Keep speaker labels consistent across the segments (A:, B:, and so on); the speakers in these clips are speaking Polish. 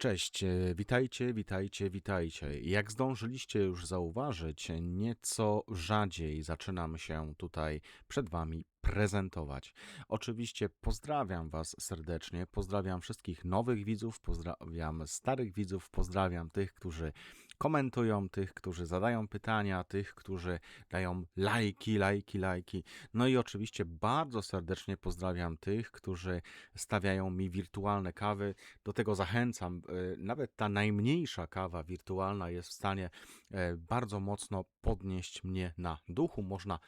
A: Cześć, e, witajcie, witajcie, witajcie. Jak zdążyliście już zauważyć, nieco rzadziej zaczynam się tutaj przed Wami prezentować. Oczywiście pozdrawiam Was serdecznie, pozdrawiam wszystkich nowych widzów, pozdrawiam starych widzów, pozdrawiam tych, którzy komentują, tych, którzy zadają pytania, tych, którzy dają lajki, lajki, lajki. No i oczywiście bardzo serdecznie pozdrawiam tych, którzy stawiają mi wirtualne kawy. Do tego zachęcam. E, nawet ta najmniejsza kawa wirtualna jest w stanie e, bardzo mocno podnieść mnie na duchu. Można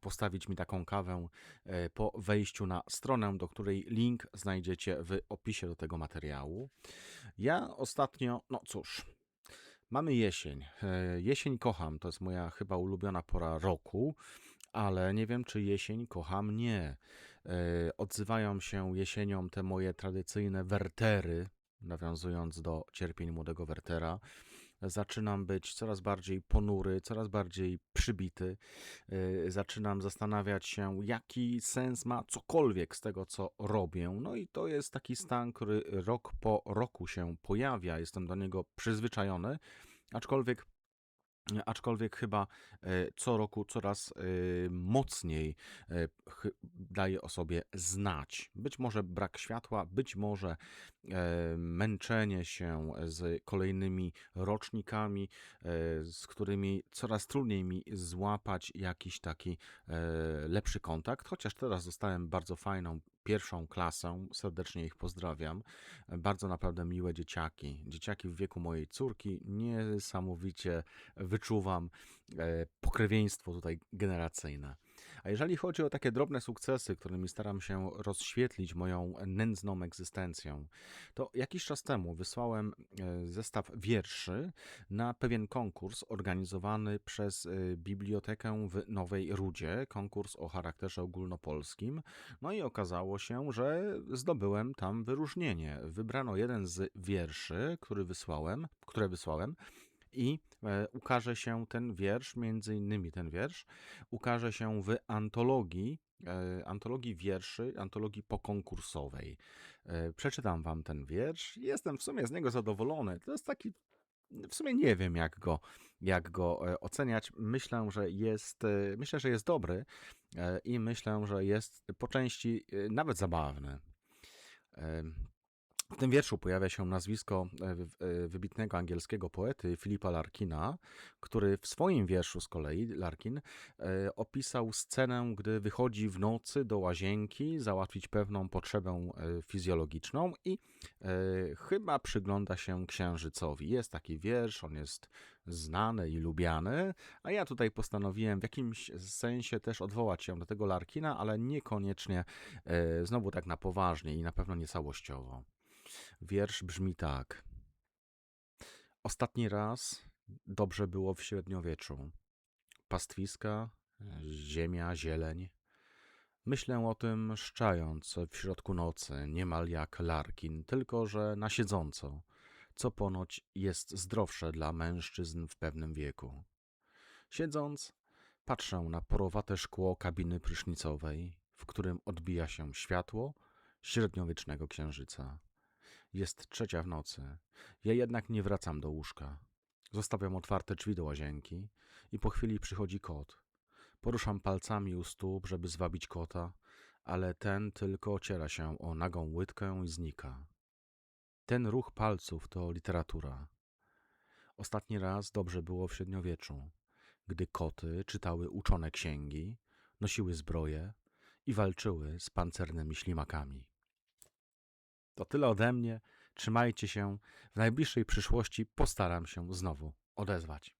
A: postawić mi taką kawę e, po wejściu na stronę, do której link znajdziecie w opisie do tego materiału. Ja ostatnio, no cóż, Mamy jesień. E, jesień kocham, to jest moja chyba ulubiona pora roku, ale nie wiem, czy jesień kocha mnie. E, odzywają się jesienią te moje tradycyjne wertery, nawiązując do cierpień młodego Wertera zaczynam być coraz bardziej ponury, coraz bardziej przybity. Y, zaczynam zastanawiać się, jaki sens ma cokolwiek z tego, co robię. No i to jest taki stan, który rok po roku się pojawia. Jestem do niego przyzwyczajony, aczkolwiek Aczkolwiek chyba e, co roku coraz e, mocniej e, daje o sobie znać. Być może brak światła, być może męczenie się z kolejnymi rocznikami, z którymi coraz trudniej mi złapać jakiś taki lepszy kontakt. Chociaż teraz dostałem bardzo fajną pierwszą klasę, serdecznie ich pozdrawiam. Bardzo naprawdę miłe dzieciaki. Dzieciaki w wieku mojej córki niesamowicie wyczuwam e, pokrewieństwo tutaj generacyjne. A jeżeli chodzi o takie drobne sukcesy, którymi staram się rozświetlić moją nędzną egzystencję, to jakiś czas temu wysłałem e, zestaw wierszy na pewien konkurs organizowany przez e, Bibliotekę w Nowej Rudzie, konkurs o charakterze ogólnopolskim. No i okazało się, że zdobyłem tam wyróżnienie. Wybrano jeden z wierszy, który wysłałem, które wysłałem i e, ukaże się ten wiersz, między innymi ten wiersz, ukaże się w antologii, e, antologii wierszy, antologii pokonkursowej. E, przeczytam wam ten wiersz. Jestem w sumie z niego zadowolony. To jest taki w sumie nie wiem, jak go, jak go oceniać. Myślę, że jest, myślę, że jest dobry i myślę, że jest po części nawet zabawny. W tym wierszu pojawia się nazwisko e, e, wybitnego angielskiego poety Filipa Larkina, który w swoim wierszu z kolei, Larkin, e, opisał scenę, gdy wychodzi w nocy do łazienki załatwić pewną potrzebę fizjologiczną i chyba przygląda się księżycowi. Jest taki wiersz, on jest znany i lubiany, a ja tutaj postanowiłem w jakimś sensie też odwołać się do tego Larkina, ale niekoniecznie znowu tak na poważnie i na pewno nie całościowo. Wiersz brzmi tak. Ostatni raz dobrze było w średniowieczu. Pastwiska, ziemia, zieleń. Myślę o tym szczając w środku nocy, niemal jak Larkin, tylko że na siedząco, co ponoć jest zdrowsze dla mężczyzn w pewnym wieku. Siedząc, patrzę na porowate szkło kabiny prysznicowej, w którym odbija się światło średniowiecznego księżyca. Jest trzecia w nocy. Ja jednak nie wracam do łóżka. Zostawiam otwarte drzwi do łazienki i po chwili przychodzi kot. Poruszam palcami u stóp, żeby zwabić kota, ale ten tylko ociera się o nagą łydkę i znika. Ten ruch palców to literatura. Ostatni raz dobrze było w średniowieczu, gdy koty czytały uczone księgi, nosiły zbroje i walczyły z pancernymi ślimakami. To tyle ode mnie. Trzymajcie się. W najbliższej przyszłości postaram się znowu odezwać.